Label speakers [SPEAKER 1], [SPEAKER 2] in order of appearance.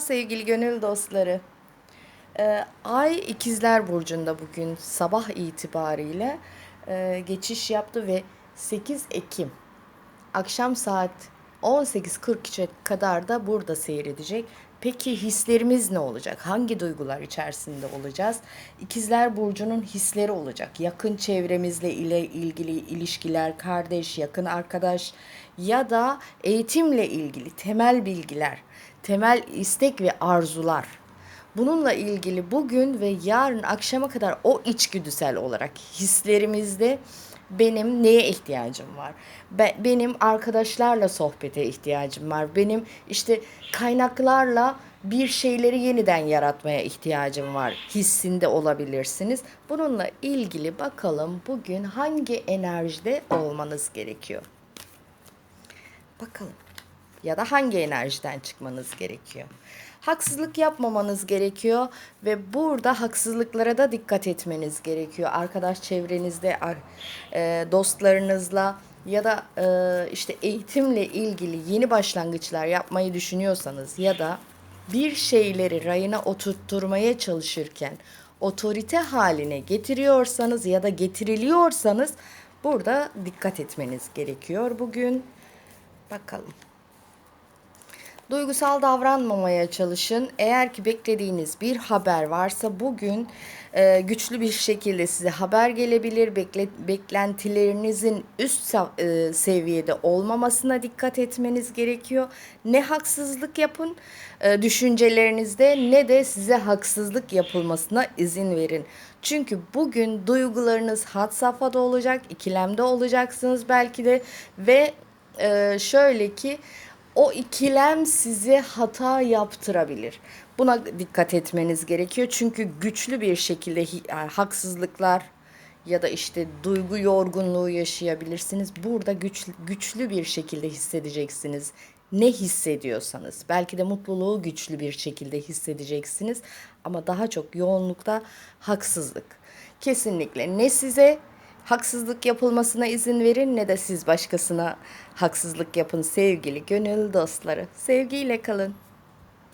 [SPEAKER 1] Sevgili gönül dostları, e, Ay İkizler Burcu'nda bugün sabah itibariyle e, geçiş yaptı ve 8 Ekim akşam saat 18.43'e kadar da burada seyredecek. Peki hislerimiz ne olacak? Hangi duygular içerisinde olacağız? İkizler Burcu'nun hisleri olacak. Yakın çevremizle ile ilgili ilişkiler, kardeş, yakın arkadaş ya da eğitimle ilgili temel bilgiler, temel istek ve arzular. Bununla ilgili bugün ve yarın akşama kadar o içgüdüsel olarak hislerimizde benim neye ihtiyacım var? Be- benim arkadaşlarla sohbete ihtiyacım var. Benim işte kaynaklarla bir şeyleri yeniden yaratmaya ihtiyacım var hissinde olabilirsiniz. Bununla ilgili bakalım bugün hangi enerjide olmanız gerekiyor? Bakalım. Ya da hangi enerjiden çıkmanız gerekiyor? Haksızlık yapmamanız gerekiyor ve burada haksızlıklara da dikkat etmeniz gerekiyor. Arkadaş çevrenizde, e, dostlarınızla ya da e, işte eğitimle ilgili yeni başlangıçlar yapmayı düşünüyorsanız ya da bir şeyleri rayına oturtturmaya çalışırken otorite haline getiriyorsanız ya da getiriliyorsanız burada dikkat etmeniz gerekiyor bugün. Bakalım. Duygusal davranmamaya çalışın. Eğer ki beklediğiniz bir haber varsa bugün e, güçlü bir şekilde size haber gelebilir. Bekle, beklentilerinizin üst e, seviyede olmamasına dikkat etmeniz gerekiyor. Ne haksızlık yapın e, düşüncelerinizde ne de size haksızlık yapılmasına izin verin. Çünkü bugün duygularınız had safhada olacak, ikilemde olacaksınız belki de ve e, şöyle ki o ikilem size hata yaptırabilir. Buna dikkat etmeniz gerekiyor. Çünkü güçlü bir şekilde yani haksızlıklar ya da işte duygu yorgunluğu yaşayabilirsiniz. Burada güç, güçlü bir şekilde hissedeceksiniz. Ne hissediyorsanız. Belki de mutluluğu güçlü bir şekilde hissedeceksiniz. Ama daha çok yoğunlukta haksızlık. Kesinlikle ne size haksızlık yapılmasına izin verin ne de siz başkasına haksızlık yapın sevgili gönül dostları. Sevgiyle kalın.